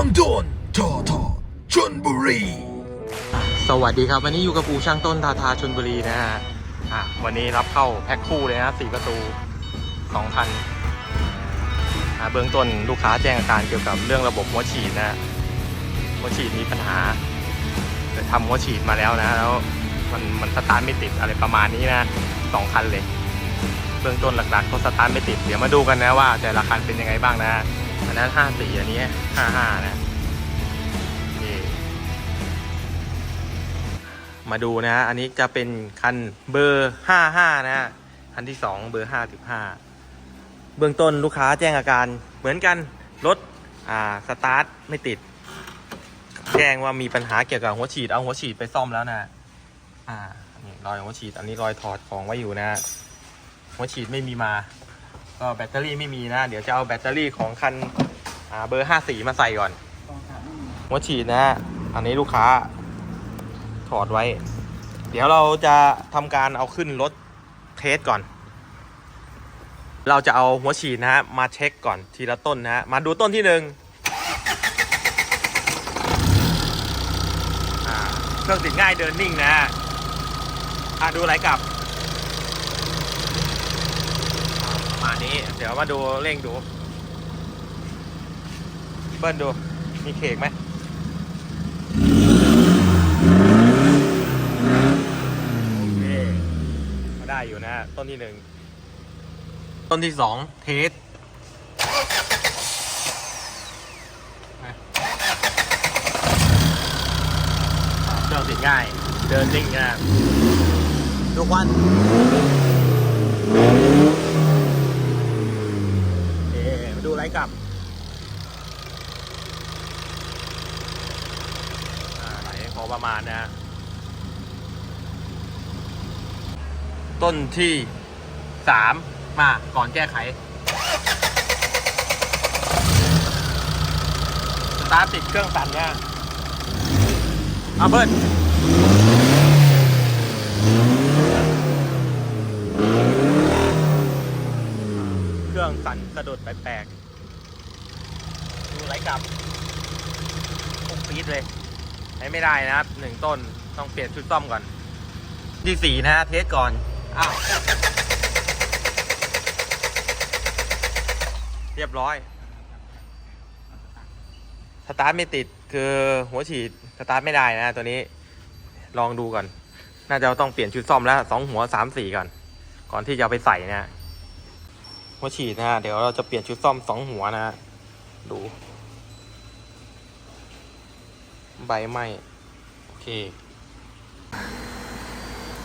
างต้นทอทอชนบุรี สวัสดีครับวันนี้อยู่กับปูช่างต้นทาทาชนบุรีนะฮะอะวันนี้รับเข้าแพ็คคู่เลยนะสี่ประตูสองพันอะเบื้องต้นลูกค้าแจ้งอาการเกี่ยวกับเรื่องระบบหัวฉีดนะฮะหัวฉีดมีปัญหาแต่ทำหัวฉีดมาแล้วนะ แล้วมันมันสตาร์ทไม่ติดอะไรประมาณนี้นะสองคันเลย เบื้องต้นหลักๆเขาสตาร์ทไม่ติดเดี๋ยวมาดูกันนะว่า แต่ละคันเป็นยังไงบ้างนะ อันนั้นห้าสี่อันนี้ห้าห้านะนี่มาดูนะฮะอันนี้จะเป็นคันเบอร์55นะฮะคันที่2เบอร์55เบื้องต้นลูกค้าแจ้งอาการเหมือนกันรถอ่าสตาร์ทไม่ติด แจ้งว่ามีปัญหาเกี่ยวกับหัวฉีดเอาหัวฉีดไปซ่อมแล้วนะอ่านี่รอยหัวฉีด อันนี้รอยถอดของไว้อยู่นะฮะหัวฉีดไม่มีมา ก็แบตเตอรี่ไม่มีนะ เดี๋ยวจะเอาแบตเตอรี่ของคันเบอร์54มาใส่ก่อนหัวฉีดนะอันนี้ลูกค้าถอดไว้ เดี๋ยวเราจะทำการเอาขึ้นรถเทสก่อน เราจะเอาหัวฉีดนะฮะมาเช็คก่อนทีละต้นนะฮะมาดูต้นที่หนึ่งเครื่องติดง่ายเดินนิ่งนะฮะอ่าดูอะไรกลับอ่าประมาณ นี้ เดี๋ยวมาดูเร่งดู เบิ้ลดู มีเคกไหมโอเคก็ได้อยู่นะฮะต้นที่หนึ่ง ต้นที่สองเทสเครื่องติดง่าย เดินนิ่งนะทุกวันเอ๊มาดูไร กลับไหลพอประมาณนะฮะต้นที่สามมาก่อนแก้ไข สตาร์ทติดเครื่องสั่นเนี่ยเอาเบิ้ลเครื่องสั่นสะดุดแปลกๆ ดูไรกลับพุ่งปี๊ดเลยใช้ไม่ได้นะครับหนึ่งต้นต้องเปลี่ยนชุดซ่อมก่อน ที่สี่นะฮะเทสก่อน อ้าว เรียบร้อย สตาร์ทไม่ติดคือหัวฉีดสตาร์ทไม่ได้นะตัวนี้ลองดูก่อน น่าจะต้องเปลี่ยนชุดซ่อมแล้วสองหัวสามสี่ก่อน ก่อนที่จะไปใส่นะหัวฉีดนะฮะเดี๋ยวเราจะเปลี่ยนชุดซ่อมสองหัวนะฮะดู ใบไหมโอเค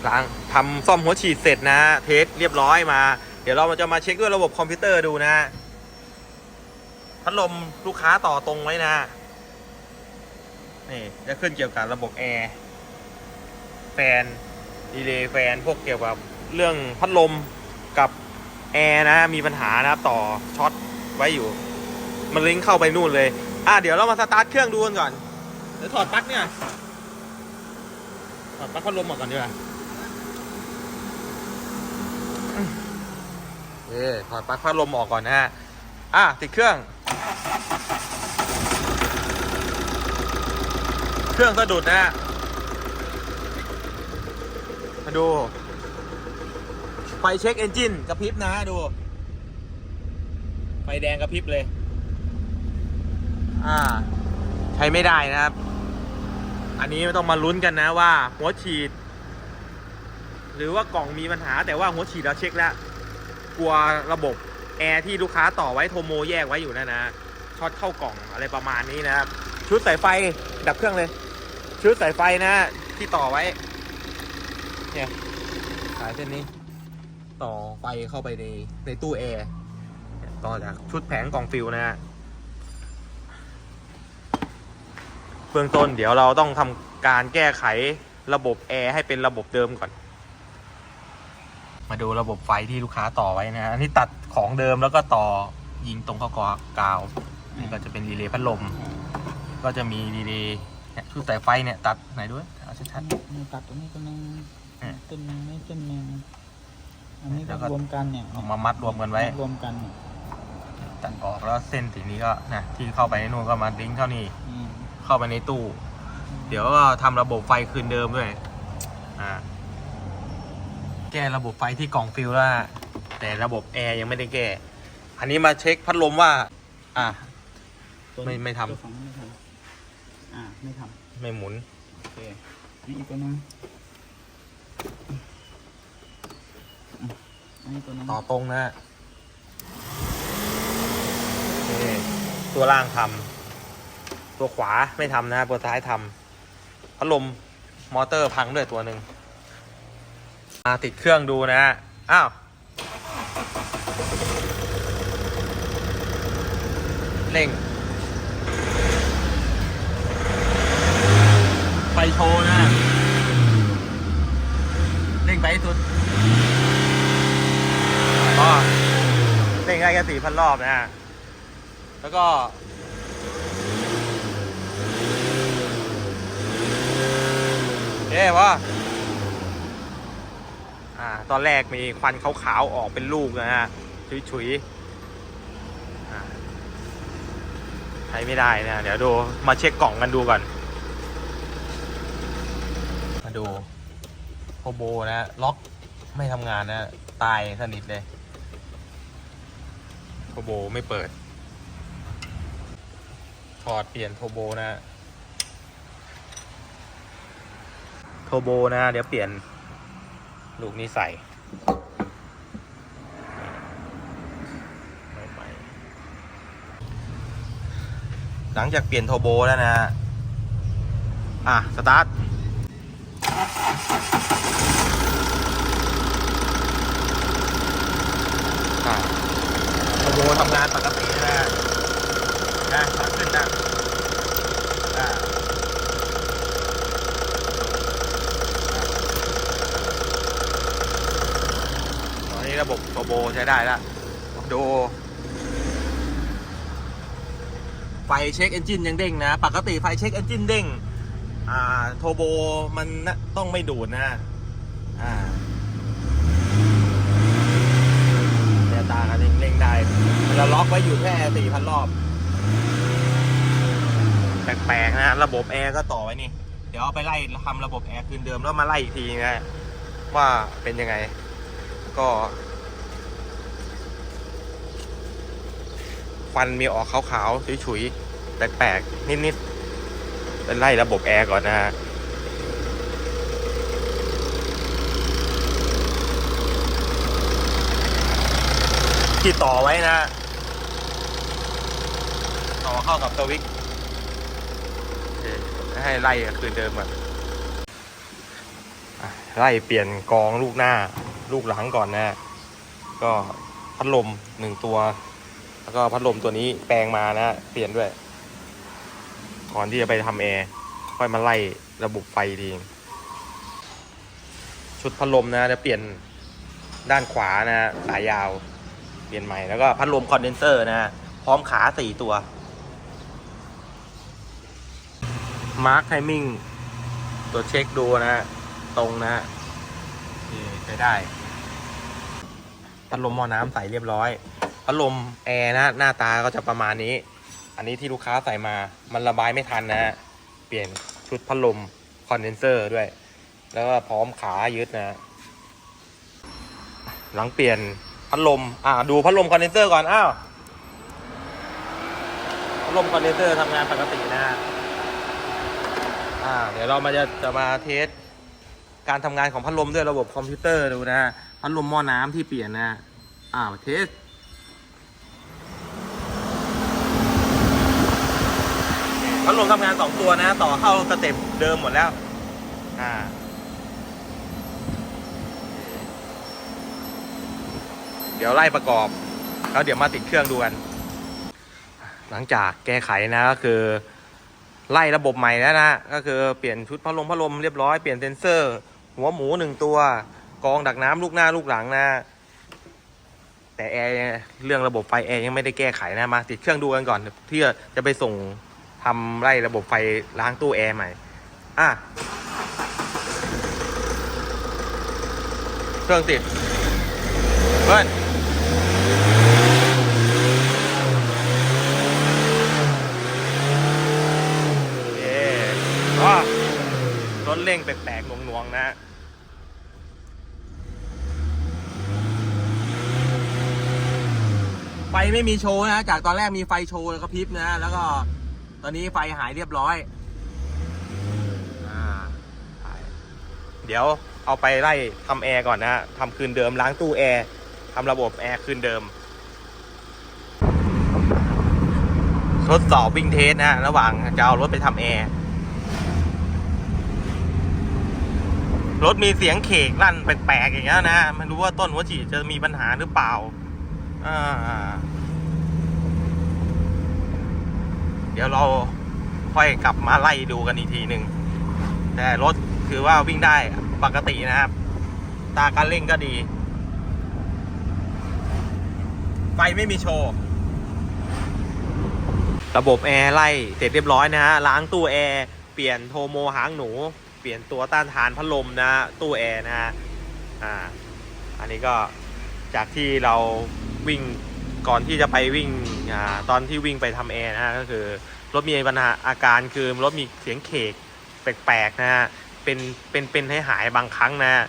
ล้างทำซ่อมหัวฉีดเสร็จนะ เทสเรียบร้อยมา เดี๋ยวเราจะมาเช็คด้วยระบบคอมพิวเตอร์ดูนะ พัดลมลูกค้าต่อตรงไว้นะ นี่จะขึ้นเกี่ยวกับระบบแอร์แฟนดีเลย์แฟนพวกเกี่ยวกับเรื่องพัดลมกับแอร์นะ มีปัญหานะครับต่อช็อตไว้อยู่ มันลิงก์เข้าไปนู่นเลย อะเดี๋ยวเรามาสตาร์ทเครื่องดูกันก่อน เดี๋ยวถอดปลั๊กเนี่ย ถอดปลั๊กพัดลมออกก่อนดีกว่าเอ๊ถอดปลั๊กพัดลมออกก่อนนะฮะ อะ ติดเครื่อง เครื่องสะดุดนะฮะ มาดู ไฟเช็คเอนจินกระพริบนะดู ไฟแดงกระพริบเลย อ่า ใช้ไม่ได้นะครับ อันนี้ต้องมาลุ้นกันนะว่า หัวฉีด หรือว่ากล่องมีปัญหา แต่ว่าหัวฉีดเราเช็คแล้ว กลัวระบบแอร์ที่ลูกค้าต่อไว้โทโมแยกไว้อยู่นะนะช็อตเข้ากล่องอะไรประมาณนี้นะครับ ชุดสายไฟดับเครื่องเลย ชุดสายไฟนะ ที่ต่อไว้ เนี่ยสายเส้นนี้ ต่อไฟเข้าไปในในตู้แอร์ต่อจากชุดแผงกล่องฟิวนะฮะเบื้องต้นเดี๋ยวเราต้องทำการแก้ไขระบบแอร์ให้เป็นระบบเดิมก่อน มาดูระบบไฟที่ลูกค้าต่อไว้นะฮะอันนี้ตัดของเดิมแล้วก็ต่อยิงตรงเข้ากอกาวนี่ก็จะเป็นรีเลย์พัดลม ก็จะมีรีเลย์เนี่ยชุดสายไฟเนี่ยตัดไหนด้วยเอาชัดมีตัดตรงนี้ตัวหนึงอืมต้นหนึงไม่ต้นหนึงอันนี้แล้ก็วก็รวมกันเนี่ยๆเอามามัดรวมกันไว้รวมกันเนี่ยตัดออกแล้วเส้นสีนี้ก็นะที่เข้าไปในนู่นก็มาลิงก์เข้านี่อืม เข้าไปในตู้ เดี๋ยวก็ทำระบบไฟคืนเดิมด้วยอ่าแก้ระบบไฟที่กล่องฟิลแล้วนะแต่ระบบแอร์ยังไม่ได้แก้ อันนี้มาเช็คพัดลมว่า อ่าตัวไม่ไม่ทำ ตัวฝั่งไม่ทำอ่าไม่ทไม่หมุนำโอเคนี่อีกตัวหนึงอืมอันนี้ตัวหนึงต่อตรงนะนี่ตัวล่างทำ ตัวขวาไม่ทำนะตัวซ้ายทำพัดลมมอเตอร์พังด้วยตัวหนึ่งมาติดเครื่องดูนะอ้าวเร่งไฟโชว์นะเร่งไปสุดก็เล่นได้แค่สี่พันรอบนะแล้วก็ เอ๊ะวะอ่า ตอนแรกมีควันขาวๆออกเป็นลูกนะฮะ ฉุยๆใช้ไม่ได้นะ เดี๋ยวดู มาเช็คกล่องกันดูก่อน มาดูโคโบนะ ล็อกไม่ทำงานนะ ตายสนิทเลยโทโบไม่เปิด ถอดเปลี่ยนโทโบนะ โทโบนะ เดี๋ยวเปลี่ยนลูกนี้ใส่หลังจากเปลี่ยนโทโบแล้วนะ อะ สตาร์ท อะโทโบทำงานปกตินะนะขาขึ้นนะอ่าต โทโบใช้ได้แล้วดู ไฟเช็คเอนจินยังเด้งนะ ปกติไฟเช็คเอนจินเด้ง อ่า โทโบมันน่ะต้องไม่ดูดนะ อ่าเดี๋ยวตากันเองเร่งได้มันจะล็อกไว้อยู่แค่สี่พันรอบ แปลกๆนะ ระบบแอร์ก็ต่อไว้นี่ เดี๋ยวเอาไปไล่ทำระบบแอร์คืนเดิมแล้วมาไล่อีกทีนะว่าเป็นยังไง ก็ ควันมีออกขาวๆฉุยๆ แปลกๆ นิดๆไปไล่ระบบแอร์ก่อนนะฮะที่ต่อไว้นะ ต่อเข้ากับสวิกให้ไล่คืนเดิมอะไล่เปลี่ยนกองลูกหน้าลูกหลังก่อนนะ ก็พัดลมหนึ่งตัว แล้วก็พัดลมตัวนี้แปลงมานะเปลี่ยนด้วยก่อนที่จะไปทำแอร์ค่อยมาไล่ระบบไฟทีชุดพัดลมนะจะเปลี่ยนด้านขวานะสายยาว เปลี่ยนใหม่แล้วก็พัดลมคอนเดนเซอร์นะพร้อมขาสี่ตัวมาร์คไทมิ่งตัวเช็คดูนะ ตรงนะนี่ใช้ได้พัดลมหม้อน้ำใสเรียบร้อย พัดลมแอร์นะหน้าตาก็จะประมาณนี้ อันนี้ที่ลูกค้าใส่มามันระบายไม่ทันนะ เปลี่ยนชุดพัดลมคอนเดนเซอร์ด้วย แล้วก็พร้อมขายึดนะ หลังเปลี่ยนพัดลม อ่าดูพัดลมคอนเดนเซอร์ก่อน อ้าวพัดลมคอนเดนเซอร์ทำงานปกตินะอ่า เดี๋ยวเรามาจะจะมาเทสการทำงานของพัดลมด้วยระบบคอมพิวเตอร์ดูนะ พัดลมหม้อน้ำที่เปลี่ยนนะ อ่าเทส พัดลมทำงานสองตัวนะ ต่อเข้าสเต็ปเดิมหมดแล้ว อ่าเดี๋ยวไล่ประกอบ แล้วเดี๋ยวมาติดเครื่องดูกัน หลังจากแก้ไขนะก็คือ ไล่ระบบใหม่แล้วนะก็คือเปลี่ยนชุดพัดลมพัดลมเรียบร้อยเปลี่ยนเซนเซอร์ หัวหมูหนึ่งตัว กองดักน้ำลูกหน้าลูกหลังนะ แต่แอร์เรื่องระบบไฟแอร์ยังไม่ได้แก้ไขนะมาติดเครื่องดูกันก่อนเพื่อจะไปส่ง ทำไล่ระบบไฟล้างตู้แอร์ใหม่ อะ เครื่องติดเบิ้ลเย้ก็รถเร่งแปลกๆหน่งๆ นะไฟไม่มีโชว์นะ จากตอนแรกมีไฟโชว์แล้วก็พริบนะ แล้วก็ อนนี้ไฟหายเรียบร้อยอ่าเดี๋ยวเอาไปไล่ทำแอร์ก่อนนะทำคืนเดิมล้างตู้แอร์ทำระบบแอร์คืนเดิม ทดสอบวิ่งเทสนะระหว่างจะเอารถไปทำแอร์รถมีเสียงเขกลั่นแปลกๆอย่างเงี้ยนะไม่รู้ว่าต้นหัวฉีดจะมีปัญหาหรือเปล่า อ่า เดี๋ยวเราค่อยกลับมาไล่ดูกันอีกทีหนึ่งแต่รถคือว่าวิ่งได้ปกตินะครับ ตาการเร่งก็ดี ไฟไม่มีโชว์ ระบบแอร์ไล่เสร็จเรียบร้อยนะฮะล้างตู้แอร์เปลี่ยนโทโมหางหนู เปลี่ยนตัวต้านทานพัดลมนะฮะตู้แอร์นะฮะอ่าอันนี้ก็จากที่เราวิ่ง ก่อนที่จะไปวิ่งอ่าตอนที่วิ่งไปทำแอร์นะฮะก็คือรถมีปัญหาอาการคือรถมีเสียงเขกแปลกๆนะฮะเป็นเป็นเป็นให้หายบางครั้งนะฮะ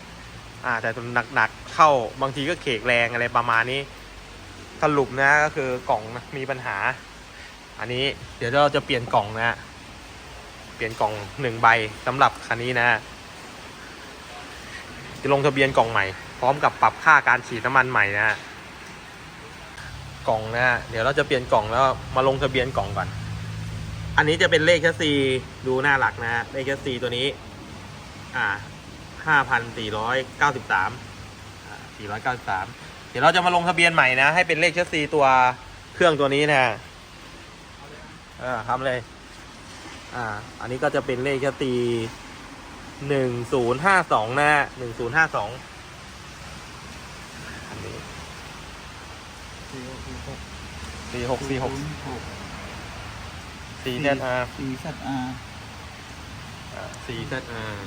อ่าแต่ตัวหนักๆเข้าบางทีก็เขกแรงอะไรประมาณนี้สรุปนะก็คือกล่องมีปัญหา อันนี้เดี๋ยวเราจะเปลี่ยนกล่องนะฮะเปลี่ยนกล่องหนึ่งใบสำหรับคันนี้นะฮะจะลงทะเบียนกล่องใหม่ พร้อมกับปรับค่าการฉีดน้ำมันใหม่นะฮะ กล่องนะฮะเดี๋ยวเราจะเปลี่ยนกล่องแล้วมาลงทะเบียนกล่องก่อน อันนี้จะเป็นเลขแคสซีดูหน้าหลักนะฮะเลขแคสซีตัวนี้ อ่าห้าพันสี่ร้อยเก้าสิบสามสี่ร้อยเก้าสิบสามเดี๋ยวเราจะมาลงทะเบียนใหม่นะ ให้เป็นเลขแคสซีตัวเครื่องตัวนี้นะอ่าทำเลย อ่า อันนี้ก็จะเป็นเลขแคสซีหนึ่งศูนย์ห้าสองนะหนึ่งศูนย์ห้าสองอันนี้ สี่หกสี่หกสี่หกสี่หกหกสี่เซตอาร์สี่สัตอาร์สี่เซตอาร์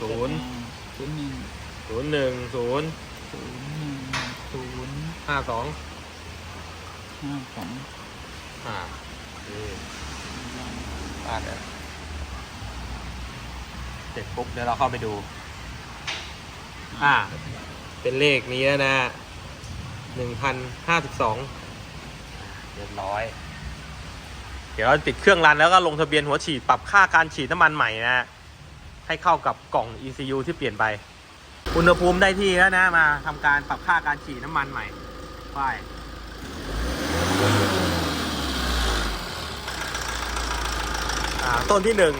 ศูศูนย์ศูนย์หนึ่งศูนย์หนึ่งศูนย์ศูนย์หนึ่งศูนย์ห้าสองห้าสองอ่านี่อ่าเดี๋ยวเสร็จปุ๊บเดี๋ยวเราเข้าไปดู อ่า เป็นเลขนี้แล้วนะ หนึ่งพันห้าสิบสองเรียบร้อย เดี๋ยวเราติดเครื่องรันแล้วก็ลงทะเบียนหัวฉีดปรับค่าการฉีดน้ำมันใหม่นะ ให้เข้ากับกล่อง ECU ที่เปลี่ยนไป อุณหภูมิได้ที่แล้วนะมาทำการปรับค่าการฉีดน้ำมันใหม่ไปต้นที่หนึ่ง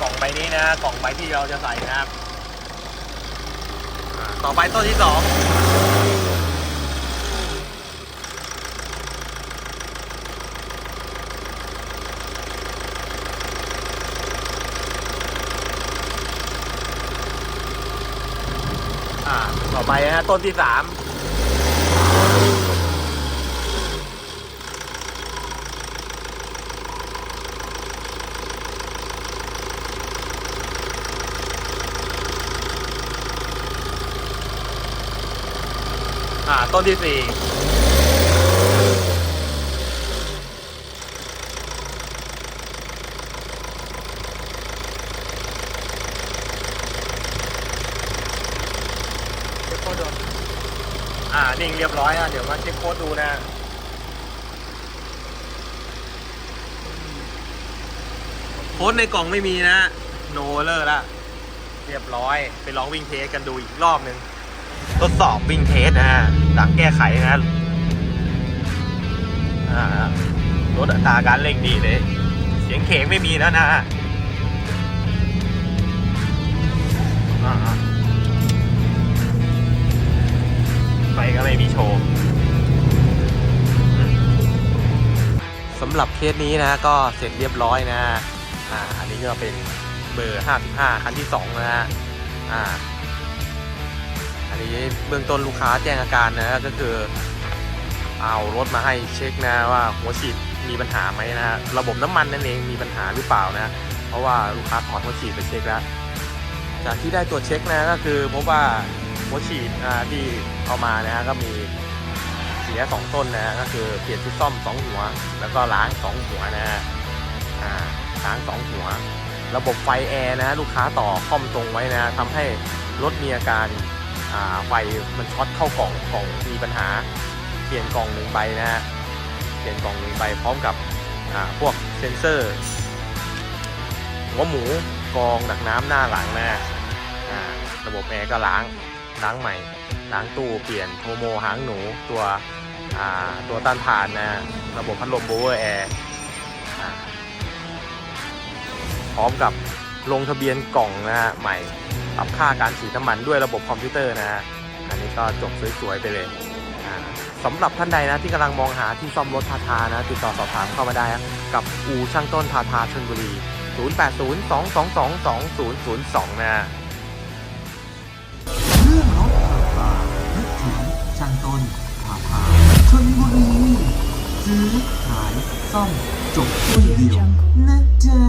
กล่อง ใบนี้นะกล่องใบที่เราจะใส่นะครับอ่าต่อไปต้นที่สองอ่าต่อไปนะต้นที่สาม อ่า ต้นที่สี่เช็คโค้ดดูอ่า นิ่งเรียบร้อยนะเดี๋ยวมาเช็คโค้ดดูนะโค้ดในกล่องไม่มีนะ โนเลอร์ละ เรียบร้อย ไปลองวิ่งเทสกันดูอีกรอบหนึ่ง ทดสอบวิ่งเทสนะฮะหลังแก้ไขนะรถอัตราการเร่งดีเลย เสียงเขงไม่มีแล้วนะฮะไฟก็ไม่มีโชว์สำหรับเคสนี้นะก็เสร็จเรียบร้อยนะฮะอ่าอันนี้ก็เป็นเบอร์ 55 คันที่ 2 นะฮะอ่า อันนี้เบื้องต้นลูกค้าแจ้งอาการนะก็คือ เอารถมาให้เช็คนะว่าหัวฉีดมีปัญหาไหมนะฮะระบบน้ำมันนั่นเองมีปัญหาหรือเปล่านะ เพราะว่าลูกค้าถอดหัวฉีดไปเช็คแล้ว จากที่ได้ตรวจเช็คนะก็คือพบว่าหัวฉีดที่เอามานะฮะก็มีเสียสองต้นนะก็คือเปลี่ยนชุดซ่อมสองหัว แล้วก็ล้างสองหัวนะฮะล้างสองหัว ระบบไฟแอร์นะลูกค้าต่อคอมตรงไว้นะทำให้รถมีอาการ ไฟมันช็อตเข้ากล่องกล่องมีปัญหา เปลี่ยนกล่องหนึ่งใบนะฮะเปลี่ยนกล่องหนึ่งใบพร้อมกับพวกเซนเซอร์หัวหมูกองดักน้ำหน้าหลังนะระบบแอร์ก็ล้างล้างใหม่ล้างตู้เปลี่ยนโทโมหางหนูตัวตัวต้านทานนะระบบพัดลมโบเวอร์แอร์พร้อมกับ ลงทะเบียนกล่องนะฮะใหม่ปรับค่าการฉีดน้ำมันด้วยระบบคอมพิวเตอร์นะฮะอันนี้ก็จบสวยๆไปเลยสำหรับท่านใดนะที่กำลังมองหาที่ซ่อมรถทาทานะติดต่อสอบถามเข้ามาได้กับอูช่างต้นทาทาชลบุรี 0802222002 นะฮะเรื่องรถผ่านึกถึงช่างต้นผ่าผ่าชนบุรีซื้อขายซ่อมจบที่เดียวนะจ๊ะ